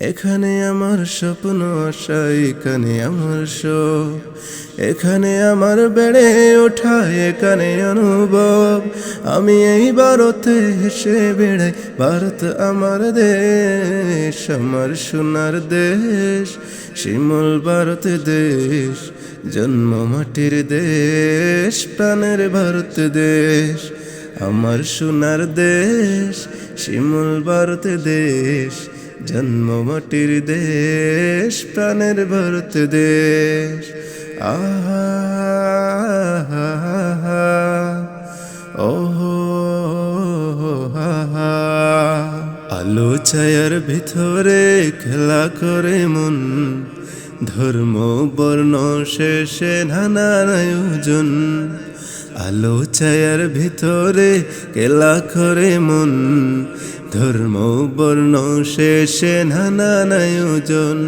এখানে আমার স্বপ্ন আশা, এখানে আমার শোক। এখানে আমার বেড়ে ওঠা, এখানে অনুভব। আমি এই ভারতে হেসে বেড়াই ভারত আমার দেশ, আমার সোনার দেশ। শিমল ভারত দেশ, জন্ম মাটির দেশ, প্রাণের ভারত দেশ। আমার সোনার দেশ, শিমল ভারত দেশ। জন্ম মাটির দেশ, প্রাণের ভারত দেশ। আলো ছায়ার ভিতরে খেলা করে মন। ধর্ম, বর্ণ, শেষে নানান আয়োজন। আলো ছায়ার ভিতরে খেলা করে মন, ধর্ম বর্ণ শেষে আয়োজন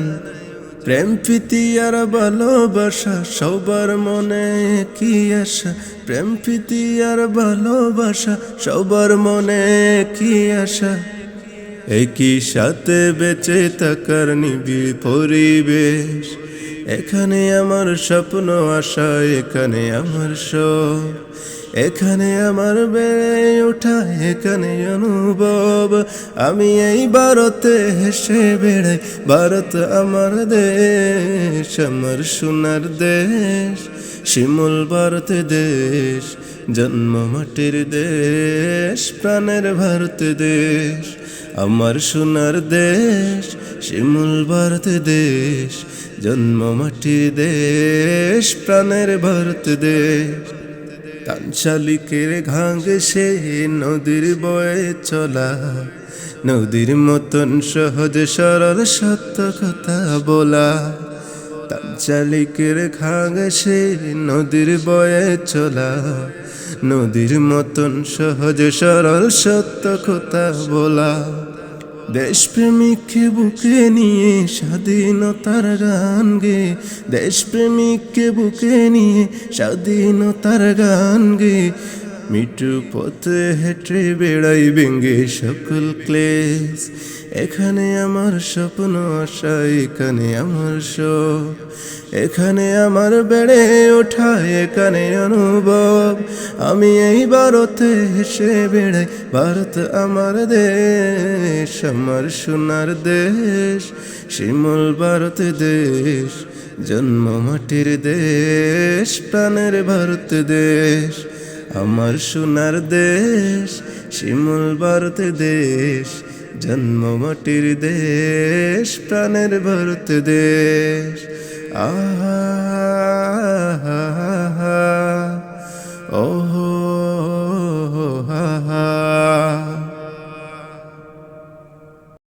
প্রেম, প্রীতি আর ভালোবাসা সবার মনে কি আশা। প্রেম, প্রীতি আর ভালোবাসা সবার মনে কি আশা। একই সাথে বেঁচে থাকার নিবিড় পরিবেশ। এখানে আমার স্বপ্ন, আশা, এখানে আমার সব। এখানে আমার বেড়ে ওঠা, এখানে অনুভব। আমি এই ভারতে হেসে বেড়াই, ভারত আমার দেশ, আমার সোনার দেশ। শিমুল ভারত দেশ, জন্ম মাটির দেশ, প্রাণের ভারত দেশ। আমার সোনার দেশ, শিমুল ভারত দেশ। জন্ম মাটির দেশ, প্রাণের ভারত দেশ। তানশালিকের ঘাঙ্গ সে নদীর বয়ে চলা। নদীর মতন সহজ, সরল, সত্য কথা বলা। তানশালিকের ঘাঙ্গ সে নদীর বয়ে চলা। নদীর মতন সহজ, সরল, সত্য কথা বলা। দেশপ্রেমিককে বুকে নিয়ে স্বাধীনতার গান গে দেশপ্রেমিককে বুকে নিয়ে স্বাধীনতার গান গে মিটু পথে হেঁটে বেড়াই বেঙ্গে সকল ক্লেশ। এখানে আমার স্বপ্ন আশা, এখানে আমার শোক। এখানে আমার বেড়ে ওঠা, এখানে অনুভব। আমি এই ভারতে হেসে বেড়াই, ভারত আমার দেশ, আমার সোনার দেশ। শিমল ভারত দেশ, জন্ম মাটির দেশ, প্রাণের ভারত দেশ। আমার সোনার দেশ শিমুল ভারত দেশ জন্ম মাটির দেশ প্রাণের ভারত দেশ। আহ।